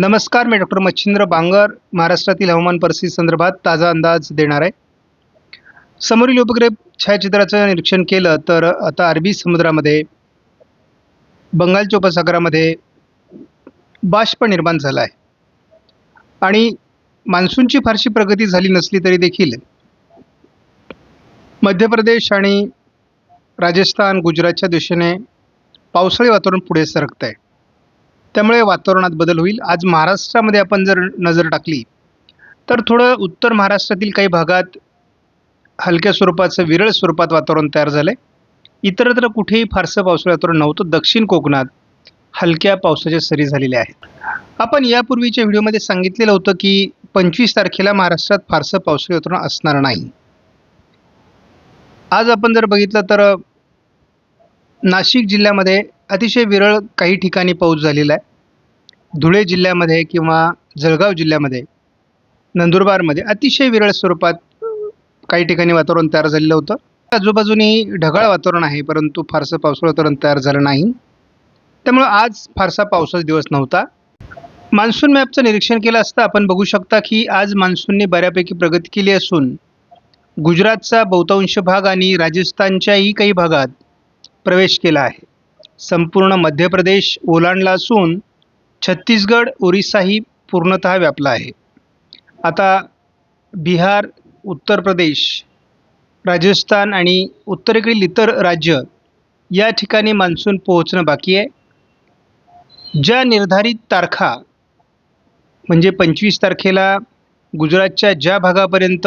नमस्कार मी डॉक्टर मच्छिंद्र बांगर महाराष्ट्रातील हवामान परिस्थिती संदर्भात ताजा अंदाज देणार आहे. समोरील उपग्रह छायाचित्राचं निरीक्षण केलं तर आता अरबी समुद्रामध्ये बंगालच्या उपसागरामध्ये बाष्प निर्माण झाला आहे. आणि मान्सूनची फारशी प्रगती झाली नसली तरी देखील मध्य प्रदेश आणि राजस्थान गुजरातच्या दिशेने पावसाळी वातावरण पुढे सरकत आहे त्यामुळे वातावरणात बदल होईल. आज महाराष्ट्रामध्ये आपण जर नजर टाकली तर थोडं उत्तर महाराष्ट्रातील काही भागात हलक्या स्वरूपाचं विरळ स्वरूपात वातावरण तयार झालं आहे इतरत्र कुठेही फारसं पावसाळी वातावरण नव्हतं. दक्षिण कोकणात हलक्या पावसाच्या सरी झालेल्या आहेत. आपण यापूर्वीच्या व्हिडिओमध्ये सांगितलेलं होतं की पंचवीस तारखेला महाराष्ट्रात फारसं पावसाळी वातावरण असणार नाही. आज आपण जर बघितलं तर नाशिक जिल्ह्यामध्ये अतिशय विरळ काही ठिकाणी पाऊस झालेला आहे. धुळे जिल्ह्यामध्ये किंवा जळगाव जिल्ह्यामध्ये नंदुरबारमध्ये अतिशय विरळ स्वरूपात काही ठिकाणी वातावरण तयार झालेलं होतं. आजूबाजूनी ढगाळ वातावरण आहे परंतु फारसं पावसाळा वातावरण तयार झालं नाही. त्यामुळं आज फारसा पावसाचा दिवस नव्हता. मान्सून मॅपचं निरीक्षण केलं असता आपण बघू शकता की आज मान्सूनने बऱ्यापैकी प्रगती केली असून गुजरातचा बहुतांश भाग आणि राजस्थानच्याही काही भागात प्रवेश केला आहे. संपूर्ण मध्य प्रदेश ओलांडला असून छत्तीसगड ओरिसाही पूर्णतः व्यापला आहे. आता बिहार उत्तर प्रदेश राजस्थान आणि उत्तरेकडील इतर राज्य या ठिकाणी मान्सून पोहोचणं बाकी आहे. ज्या निर्धारित तारखा म्हणजे पंचवीस तारखेला गुजरातच्या ज्या भागापर्यंत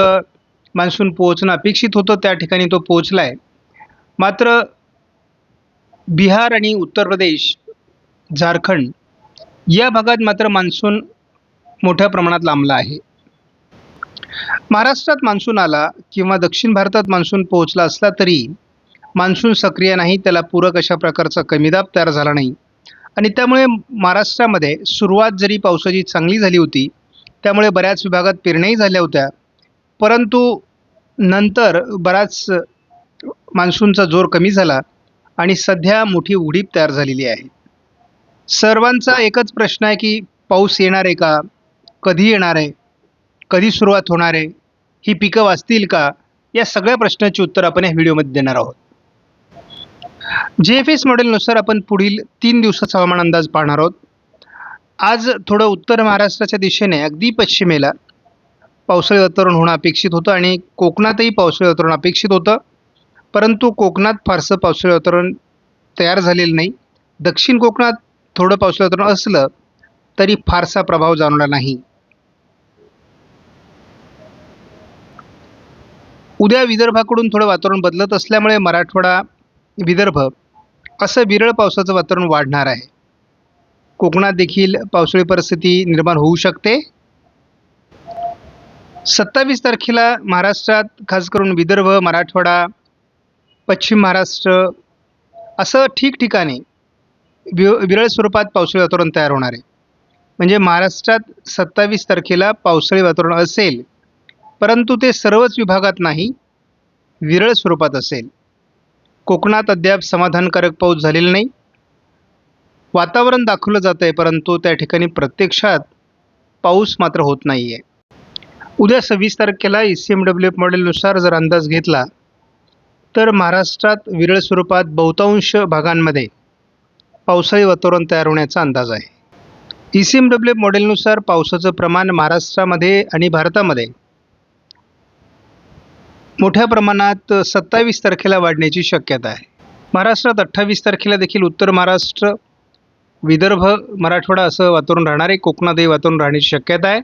मान्सून पोहोचणं अपेक्षित होतं त्या ठिकाणी तो पोहोचला आहे मात्र बिहार आणि उत्तर प्रदेश झारखंड या भागात मात्र मान्सून मोठ्या प्रमाणात लांबला आहे. महाराष्ट्रात मान्सून आला किंवा दक्षिण भारतात मान्सून पोहोचला असला तरी मान्सून सक्रिय नाही त्याला पूरक अशा प्रकारचा कमीदाब तयार झाला नाही. आणि त्यामुळे महाराष्ट्रामध्ये सुरुवात जरी पावसाची चांगली झाली होती त्यामुळे बऱ्याच विभागात पेरण्याही झाल्या होत्या. परंतु नंतर बराच मान्सूनचा जोर कमी झाला. आणि सध्या मोठी उडीप तयार झालेली आहे. सर्वांचा एकच प्रश्न आहे की पाऊस येणार आहे का? कधी येणार आहे? कधी सुरुवात होणार आहे? ही पिकं वाचतील का? या सगळ्या प्रश्नाची उत्तर आपण या व्हिडिओमध्ये देणार आहोत. जे एफ एस मॉडेलनुसार आपण पुढील तीन दिवसाचा हवामान अंदाज पाहणार आहोत. आज थोडं उत्तर महाराष्ट्राच्या दिशेने अगदी पश्चिमेला. पावसाळी वातावरण होणं अपेक्षित होतं आणि कोकणातही पावसाळी वातावरण अपेक्षित होतं. परंतु कोकणात फारसं पावसाळी वातावरण तयार झालेलं नाही. दक्षिण कोकणात थोडं पावसाळी वातावरण असलं तरी फारसा प्रभाव जाणवला नाही. उद्या विदर्भाकडून थोडं वातावरण बदलत असल्यामुळे मराठवाडा विदर्भ असं विरळ पावसाचं वातावरण वाढणार आहे. कोकणात देखील पावसाळी परिस्थिती निर्माण होऊ शकते. सत्तावीस तारखेला महाराष्ट्रात खास करून विदर्भ मराठवाडा पश्चिम महाराष्ट्र असं ठिकठिकाणी वि विरळ स्वरूपात पावसाळी वातावरण तयार होणार आहे. म्हणजे महाराष्ट्रात सत्तावीस तारखेला पावसाळी वातावरण असेल परंतु ते सर्वच विभागात नाही विरळ स्वरूपात असेल. कोकणात अद्याप समाधानकारक पाऊस झालेला नाही. वातावरण दाखवलं जातं आहे परंतु त्या ठिकाणी प्रत्यक्षात पाऊस मात्र होत नाही आहे उद्या सव्वीस तारखेला E C M W F मॉडेलनुसार जर अंदाज घेतला तर महाराष्ट्रात विरळ स्वरूपात बहुतांश भागांमध्ये पावसाळी वातावरण तयार होण्याचा अंदाज आहे. ई सी एम डब्ल्यू मॉडेलनुसार पावसाचं प्रमाण महाराष्ट्रामध्ये आणि भारतामध्ये मोठ्या प्रमाणात सत्तावीस तारखेला वाढण्याची शक्यता आहे. महाराष्ट्रात अठ्ठावीस तारखेला देखील उत्तर महाराष्ट्र विदर्भ मराठवाडा असं वातावरण राहणार आहे कोकणातही वातावरण राहण्याची शक्यता आहे.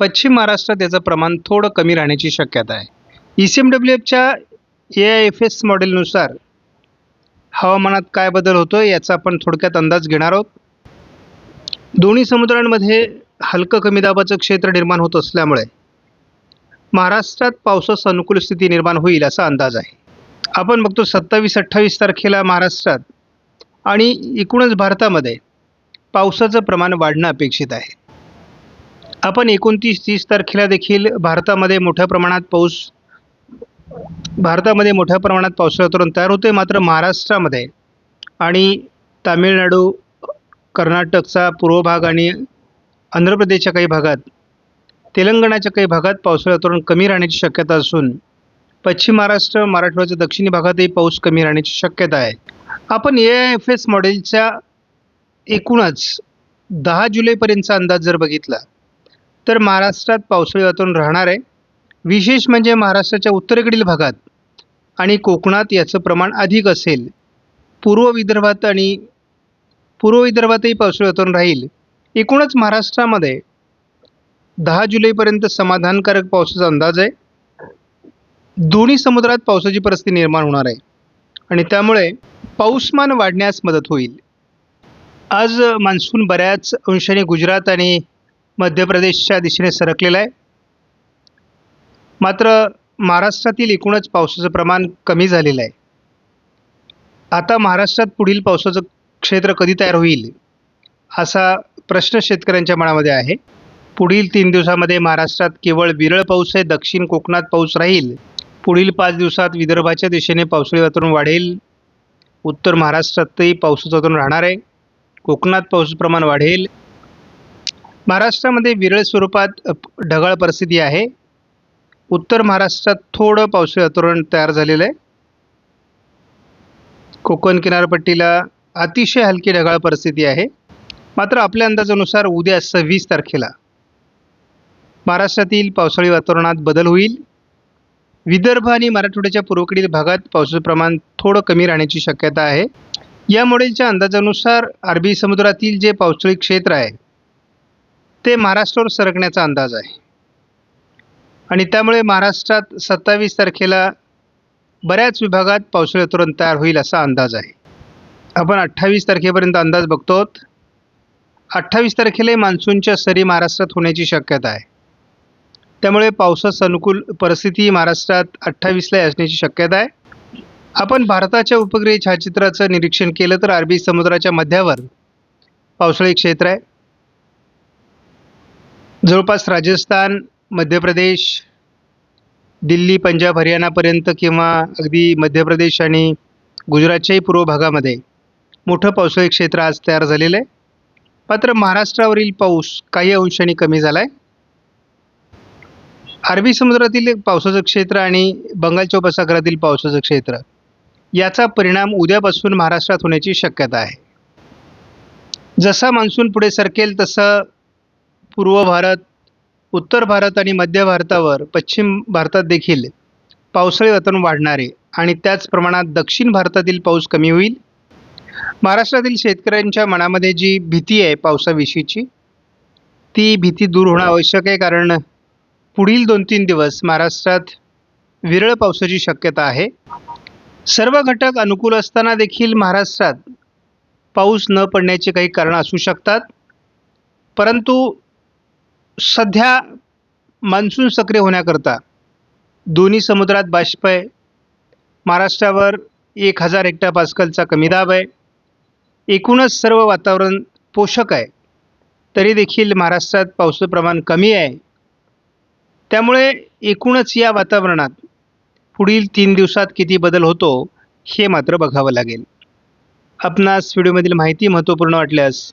पश्चिम महाराष्ट्रात याचं प्रमाण थोडं कमी राहण्याची शक्यता आहे. ई सी एम डब्ल्यू एफच्या ए आय एफ एस मॉडेलनुसार हवामानात काय बदल होतो याचा आपण थोडक्यात अंदाज घेणार आहोत. दोन्ही समुद्रांमध्ये हलकं कमी दाबाचं क्षेत्र निर्माण होत असल्यामुळे महाराष्ट्रात पावसास अनुकूल स्थिती निर्माण होईल असा अंदाज आहे. आपण बघतो सत्तावीस अठ्ठावीस तारखेला महाराष्ट्रात आणि एकूणच भारतामध्ये पावसाचं प्रमाण वाढणं अपेक्षित आहे. आपण एकोणतीस तीस तारखेला देखील भारतामध्ये मोठ्या प्रमाणात पाऊस भारतामध्ये मोठ्या प्रमाणात पावसाळी वातावरण तयार होते मात्र महाराष्ट्रामध्ये आणि तामिळनाडू कर्नाटकचा पूर्व भाग आणि आंध्र प्रदेशच्या काही भागात तेलंगणाच्या काही भागात पावसाळी वातावरण कमी राहण्याची शक्यता असून पश्चिम महाराष्ट्र मराठवाड्याच्या दक्षिणी भागातही पाऊस कमी राहण्याची शक्यता आहे. आपण ए आय एफ एस मॉडेलच्या एकूणच दहा जुलैपर्यंतचा अंदाज जर बघितला तर महाराष्ट्रात पावसाळी वातावरण राहणार आहे. विशेष म्हणजे महाराष्ट्राच्या उत्तरेकडील भागात आणि कोकणात याचं प्रमाण अधिक असेल पूर्व विदर्भात आणि पूर्व विदर्भातही पावसाळी वातावरण राहील. एकूणच महाराष्ट्रामध्ये दहा जुलैपर्यंत समाधानकारक पावसाचा अंदाज आहे. दोन्ही समुद्रात पावसाची परिस्थिती निर्माण होणार आहे. आणि त्यामुळे पाऊसमान वाढण्यास मदत होईल. आज मान्सून बऱ्याच अंशाने गुजरात आणि मध्य प्रदेशच्या दिशेने सरकलेला आहे. मात्र महाराष्ट्रातील एकूणच पावसाचं प्रमाण कमी झालेलं आहे. आता महाराष्ट्रात पुढील पावसाचं क्षेत्र कधी तयार होईल असा प्रश्न शेतकऱ्यांच्या मनामध्ये आहे. पुढील तीन दिवसामध्ये महाराष्ट्रात केवळ विरळ पाऊस आहे दक्षिण कोकणात पाऊस राहील. पुढील पाच दिवसात विदर्भाच्या दिशेने पावसाळी वातावरण वाढेल. उत्तर महाराष्ट्रातही पावसाचं वातावरण राहणार आहे. कोकणात पाऊस प्रमाण वाढेल. महाराष्ट्रामध्ये विरळ स्वरूपात ढगाळ परिस्थिती आहे. उत्तर महाराष्ट्रात थोडं पावसाळी वातावरण तयार झालेलं आहे. कोकण किनारपट्टीला अतिशय हलकी ढगाळ परिस्थिती आहे. मात्र आपल्या अंदाजानुसार उद्या सव्वीस तारखेला महाराष्ट्रातील पावसाळी वातावरणात बदल होईल. विदर्भ आणि मराठवाड्याच्या पूर्वेकडील भागात पावसाचं प्रमाण थोडं कमी राहण्याची शक्यता आहे. या मॉडेलच्या अंदाजानुसार अरबी समुद्रातील जे पावसाळी क्षेत्र आहे ते महाराष्ट्रावर सरकण्याचा अंदाज आहे. आणि त्यामुळे महाराष्ट्रात सत्तावीस तारखेला बऱ्याच विभागात पावसाळी वातावरण तयार होईल असा अंदाज आहे. आपण अठ्ठावीस तारखेपर्यंत अंदाज बघतो अठ्ठावीस तारखेला मान्सूनच्या सरी महाराष्ट्रात होण्याची शक्यता आहे. त्यामुळे पावसास अनुकूल परिस्थिती महाराष्ट्रात अठ्ठावीसला असण्याची शक्यता आहे. आपण भारताच्या उपग्रही छायाचित्राचं निरीक्षण केलं तर अरबी समुद्राच्या मध्यावर पावसाळी क्षेत्र आहे. जवळपास राजस्थान मध्य प्रदेश दिल्ली पंजाब हरियाणापर्यंत किंवा अगदी मध्य प्रदेश आणि गुजरातच्याही पूर्व भागामध्ये मोठं पावसाळी क्षेत्र आज तयार झालेलं आहे. मात्र महाराष्ट्रावरील पाऊस काही अंशाने कमी झाला आहे अरबी समुद्रातील पावसाचं क्षेत्र आणि बंगालच्या उपसागरातील पावसाचं क्षेत्र याचा परिणाम उद्यापासून महाराष्ट्रात होण्याची शक्यता आहे. जसा मान्सून पुढे सरकेल तसं पूर्व भारत उत्तर भारत आणि मध्य भारतावर पश्चिम भारतात देखील पावसाळी वातावरण वाढणारे आणि त्याच प्रमाणात दक्षिण भारतातील पाऊस कमी होईल. महाराष्ट्रातील शेतकऱ्यांच्या मनामध्ये जी भीती आहे पावसाविषयीची ती भीती दूर होणं आवश्यक आहे कारण पुढील दोन तीन दिवस महाराष्ट्रात विरळ पावसाची शक्यता आहे. सर्व घटक अनुकूल असताना देखील महाराष्ट्रात पाऊस न पडण्याचे काही कारण असू शकतात. परंतु सध्या मान्सून सक्रिय होण्याकरता दोन्ही समुद्रात बाष्प आहे. महाराष्ट्रावर एक हजार हेक्टर पास्कलचा कमी दाब आहे. एकूणच सर्व वातावरण पोषक आहे. तरी देखील महाराष्ट्रात पावसाचं प्रमाण कमी आहे. त्यामुळे एकूणच या वातावरणात पुढील तीन दिवसात किती बदल होतो हे मात्र बघावं लागेल. आपणास व्हिडिओमधील माहिती महत्त्वपूर्ण वाटल्यास